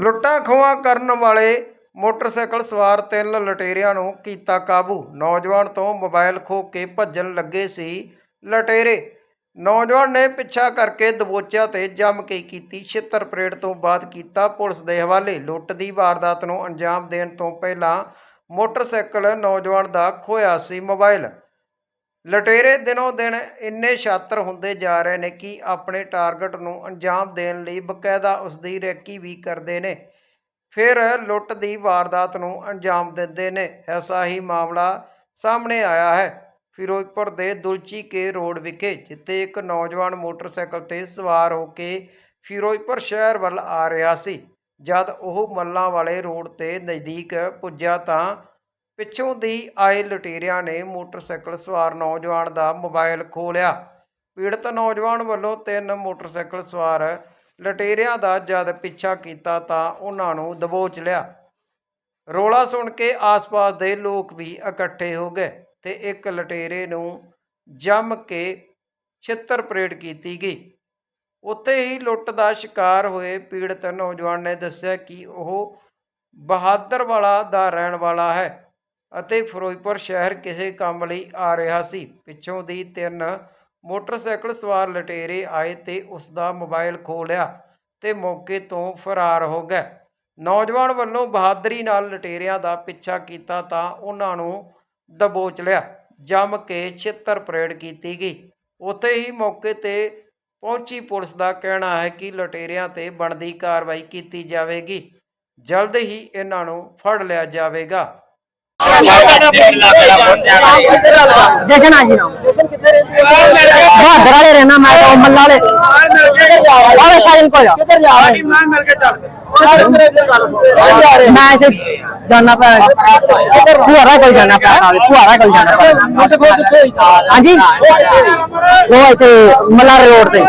ਲੁੱਟਾਂ ਖੋਹਾਂ ਕਰਨ ਵਾਲੇ ਮੋਟਰਸਾਈਕਲ ਸਵਾਰ ਤਿੰਨ ਲਟੇਰਿਆਂ ਨੂੰ ਕੀਤਾ ਕਾਬੂ। ਨੌਜਵਾਨ ਤੋਂ ਮੋਬਾਈਲ ਖੋਹ ਕੇ ਭੱਜਣ ਲੱਗੇ ਸੀ ਲਟੇਰੇ। ਨੌਜਵਾਨ ਨੇ ਪਿੱਛਾ ਕਰਕੇ ਦਬੋਚਿਆ ਤੇ ਜੰਮ ਕੇ ਕੀਤੀ ਛਿੱਤਰ ਪਰੇਡ ਤੋਂ ਬਾਅਦ ਕੀਤਾ ਪੁਲਿਸ ਦੇ ਹਵਾਲੇ। ਲੁੱਟ ਦੀ ਵਾਰਦਾਤ ਨੂੰ ਅੰਜਾਮ ਦੇਣ ਤੋਂ ਪਹਿਲਾਂ ਮੋਟਰਸਾਈਕਲ ਨੌਜਵਾਨ ਦਾ ਖੋਇਆ ਸੀ ਮੋਬਾਈਲ। ਲਟੇਰੇ ਦਿਨੋਂ ਦਿਨ ਇੰਨੇ ਛਾਤਰ ਹੁੰਦੇ ਜਾ ਰਹੇ ਨੇ ਕਿ ਆਪਣੇ ਟਾਰਗੇਟ ਨੂੰ ਅੰਜਾਮ ਦੇਣ ਲਈ ਬਕਾਇਦਾ ਉਸ ਦੀ ਰੈਕੀ ਵੀ ਕਰਦੇ ਨੇ। ਫਿਰ ਲੁੱਟ ਦੀ ਵਾਰਦਾਤ ਨੂੰ ਅੰਜਾਮ ਦਿੰਦੇ ਨੇ। ਐਸਾ ਹੀ ਮਾਮਲਾ ਸਾਹਮਣੇ ਆਇਆ ਹੈ। ਫਿਰੋਜ਼ਪੁਰ ਦੇ ਦੁਲਚੀ ਕੇ ਰੋਡ ਵਿਖੇ, ਜਿੱਥੇ ਇੱਕ ਨੌਜਵਾਨ ਮੋਟਰਸਾਈਕਲ ਤੇ ਸਵਾਰ ਹੋ ਕੇ ਫਿਰੋਜ਼ਪੁਰ ਸ਼ਹਿਰ ਵੱਲ ਆ ਰਿਹਾ ਸੀ। ਜਦ ਉਹ ਮੱਲਾਂ ਵਾਲੇ ਰੋਡ ਤੇ ਨਜ਼ਦੀਕ ਪੁੱਜਾ ਤਾਂ ਪਿੱਛੋਂ ਦੀ ਆਏ ਲੁਟੇਰਿਆਂ ਨੇ ਮੋਟਰਸਾਈਕਲ ਸਵਾਰ ਨੌਜਵਾਨ ਦਾ ਮੋਬਾਈਲ ਖੋਹ ਲਿਆ। ਪੀੜਤ ਨੌਜਵਾਨ ਵੱਲੋਂ ਤਿੰਨ ਮੋਟਰਸਾਈਕਲ ਸਵਾਰ ਲਟੇਰਿਆਂ ਦਾ ਜਦ ਪਿੱਛਾ ਕੀਤਾ ਤਾਂ ਉਹਨਾਂ ਨੂੰ ਦਬੋਚ ਲਿਆ। ਰੋਲਾ ਸੁਣ ਕੇ ਆਸ-ਪਾਸ ਦੇ ਲੋਕ ਵੀ ਇਕੱਠੇ ਹੋ ਗਏ ਤੇ ਇੱਕ ਲਟੇਰੇ ਨੂੰ ਜੰਮ ਕੇ ਛਿੱਤਰ ਪਰੇਡ ਕੀਤੀ ਗਈ। ਉੱਥੇ ਹੀ ਲੁੱਟ ਦਾ ਸ਼ਿਕਾਰ ਹੋਏ ਪੀੜਤ ਨੌਜਵਾਨ ਨੇ ਦੱਸਿਆ ਕਿ ਉਹ ਬਹਾਦਰ ਵਾਲਾ ਦਾ ਰਹਿਣ ਵਾਲਾ ਹੈ। ਅਤੇ ਫਿਰੋਜ਼ਪੁਰ ਸ਼ਹਿਰ ਕਿਸੇ ਕੰਮ ਲਈ ਆ ਰਿਹਾ ਸੀ। ਪਿੱਛੋਂ ਦੀ ਤਿੰਨ ਮੋਟਰਸਾਈਕਲ ਸਵਾਰ ਲਟੇਰੇ ਆਏ ਤੇ ਉਸ ਦਾ ਮੋਬਾਈਲ ਖੋਹ ਲਿਆ ਤੇ ਮੌਕੇ ਤੋਂ ਫਰਾਰ ਹੋ ਗਏ। ਨੌਜਵਾਨ ਵੱਲੋਂ ਬਹਾਦਰੀ ਨਾਲ ਲਟੇਰਿਆਂ ਦਾ ਪਿੱਛਾ ਕੀਤਾ ਤਾਂ ਉਹਨਾਂ ਨੂੰ ਦਬੋਚ ਲਿਆ। ਜੰਮ ਕੇ ਛਿੱਤਰ ਪਰੇਡ ਕੀਤੀ ਗਈ। ਉੱਥੇ ਹੀ ਮੌਕੇ ਤੇ ਪਹੁੰਚੀ ਪੁਲਿਸ ਦਾ ਕਹਿਣਾ ਹੈ ਕਿ ਲਟੇਰਿਆਂ ਤੇ ਬਣਦੀ ਕਾਰਵਾਈ ਕੀਤੀ ਜਾਵੇਗੀ। ਜਲਦ ਹੀ ਇਹਨਾਂ ਨੂੰ ਫੜ ਲਿਆ ਜਾਵੇਗਾ। ਜਸ਼ਨ ਆ ਜੀ ਨਾਮ ਬਹਾਦਰ ਵਾਲੇ ਰਹਿਣਾ ਮੈਂ ਤਾਂ ਮੱਲਾ ਵਾਲੇ। ਆਵੇ ਸਾਜਨ ਕੋਲ ਜਾ ਕਿੱਧਰ ਜਾ ਰਹੇ? ਮੈਂ ਮਿਲ ਕੇ ਚੱਲ ਮੈਂ ਤੇ ਜਾਣਾ ਪਿਆ ਫੁਹਾਰਾ ਕੋਲ ਜਾਣਾ ਪਿਆ। ਫੁਹਾਰਾ ਕੋਲ ਜਾਣਾ ਤਾਂ ਹਾਂਜੀ। ਉਹ ਇੱਥੇ ਮਲਾਰ ਰੋਡ ਤੇ।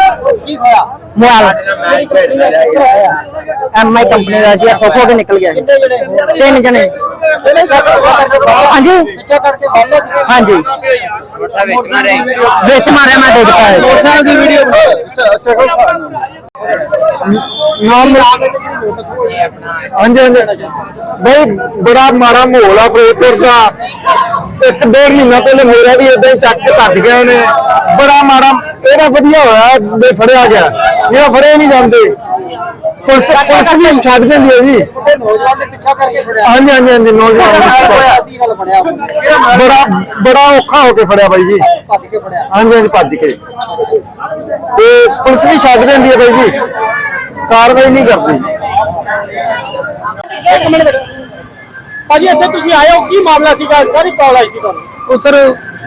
ਕੀ ਹੋਇਆ? ਮੋਬਾਈਲ ਕਿਹੜੀ ਕੰਪਨੀ ਦਾ ਕਿਸ ਤਰ੍ਹਾਂ ਕੰਪਨੀ ਦਾ ਸੀ, ਇੱਥੋਂ ਖੋ ਕੇ ਨਿਕਲ ਗਿਆ ਕਿੰਨੇ ਜਣੇ ਤਿੰਨ ਜਣੇ। ਹਾਂਜੀ? ਪਿੱਛਾ ਕਰਕੇ ਫੜ ਲਿਆ ਕਿਤੇ? ਹਾਂਜੀ। ਵਿੱਚ ਮਾਰਿਆ ਮੈਂ ਡਿੱਗ ਪਿਆ। ਮੋਟਰਸਾਈਕਲ ਦੀ ਵੀਡੀਓ ਨਾਮ ਹਾਂਜੀ ਹਾਂਜੀ। ਬਈ, ਬੜਾ ਮਾੜਾ ਮਾਹੌਲ ਆ ਫਿਰੋਜ਼ਪੁਰ ਦਾ। ਇੱਕ ਡੇਢ ਮਹੀਨਾ ਪਹਿਲੇ ਮੇਰਾ ਵੀ ਇਦਾਂ ਹੀ ਚੱਕ ਕੇ ਭੱਜ ਗਏ ਨੇ ਬੜਾ ਮਾੜਾ ਇਹਦਾ ਵਧੀਆ ਹੋਇਆ ਵੀ ਫੜਿਆ ਗਿਆ। ਇਹ ਫੜੇ ਨਹੀਂ ਜਾਂਦੇ। ਪੁਲਿਸ ਪੁਲਿਸ ਵੀ ਛੱਡ ਦਿੰਦੀ ਹੈ ਜੀ। ਨੌਜਵਾਨ ਨੇ ਪਿੱਛਾ ਕਰਕੇ ਫੜਿਆ। ਹਾਂਜੀ ਹਾਂਜੀ ਹਾਂਜੀ ਨੌਜਵਾਨ ਨੂੰ ਪਿੱਛੇ- ਅੱਧੀ ਨਾਲ ਫੜਿਆ। ਬੜਾ ਬੜਾ ਔਖਾ ਹੋ ਕੇ ਫੜਿਆ ਬਾਈ ਜੀ। ਭੱਜ ਕੇ ਫੜਿਆ। ਹਾਂਜੀ ਹਾਂਜੀ ਭੱਜ ਕੇ। ਤੇ ਪੁਲਿਸ ਵੀ ਛੱਡ ਦਿੰਦੀ ਹੈ ਬਾਈ ਜੀ। ਕਾਰਵਾਈ ਨਹੀਂ ਕਰਦੀ। ਇੱਕ ਮਿੰਟ ਭਾਜੀ ਇੱਥੇ ਤੁਸੀਂ ਆਏ ਹੋ। ਕੀ ਮਾਮਲਾ ਸੀਗਾ? ਕਾਹਦੀ ਕਾਲ ਆਈ ਸੀ ਤੁਹਾਨੂੰ? ਉਹ ਸਰ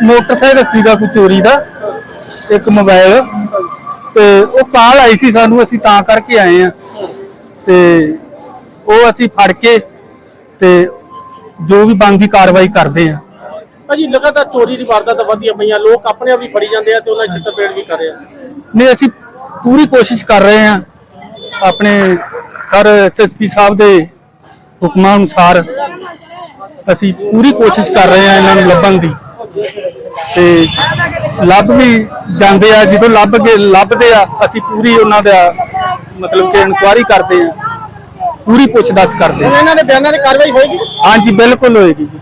ਮੋਟਰਸਾਈਕਲ ਸੀਗਾ ਕੋਈ ਚੋਰੀ ਦਾ। ਇੱਕ ਮੋਬਾਈਲ ਤੇ ਉਹ ਕਾਲ ਆਈ ਸੀ ਸਾਨੂੰ ਅਸੀਂ ਤਾਂ ਕਰਕੇ ਆਏ ਆ ਤੇ ਉਹ ਅਸੀਂ ਫੜ ਕੇ ਤੇ ਜੋ ਵੀ ਬਣਦੀ ਕਾਰਵਾਈ ਕਰਦੇ ਆ ਭਾਜੀ ਲਗਾਤਾਰ ਚੋਰੀ ਦੀ ਵਾਰਦਾਤਾਂ ਵਧੀਆਂ ਪਈਆਂ ਲੋਕ ਆਪਣੇ ਆਪ ਹੀ ਫੜੀ ਜਾਂਦੇ ਆ ਤੇ ਉਹਨਾਂ ਚਿੱਤਰ ਪੇੜ ਵੀ ਕਰ ਰਹੇ ਆ। ਨੇ ਅਸੀਂ ਪੂਰੀ ਕੋਸ਼ਿਸ਼ ਕਰ ਰਹੇ ਆ ਆਪਣੇ ਸਰ ਐਸਐਸਪੀ ਸਾਹਿਬ ਦੇ ਹੁਕਮਾਂ ਅਨੁਸਾਰ ਅਸੀਂ ਪੂਰੀ ਕੋਸ਼ਿਸ਼ ਕਰ ਰਹੇ ਆ ਇਹਨਾਂ ਨੂੰ ਲੱਭਣ ਦੀ। ਤੇ ਲੱਭ ਵੀ ਜਾਂਦੇ ਆ ਜਦੋਂ ਲੱਭ ਕੇ ਲੱਭਦੇ ਆ ਅਸੀਂ ਪੂਰੀ ਉਹਨਾਂ ਦਾ ਮਤਲਬ ਕਿ ਇਨਕੁਆਇਰੀ ਕਰਦੇ ਆ। ਪੂਰੀ ਪੁੱਛ ਦੱਸ ਕਰਦੇ ਆ। ਇਹਨਾਂ ਦੇ ਬਿਆਨਾਂ ਦੀ ਕਾਰਵਾਈ ਹੋਏਗੀ? ਹਾਂਜੀ ਬਿਲਕੁਲ ਹੋਏਗੀ ਜੀ।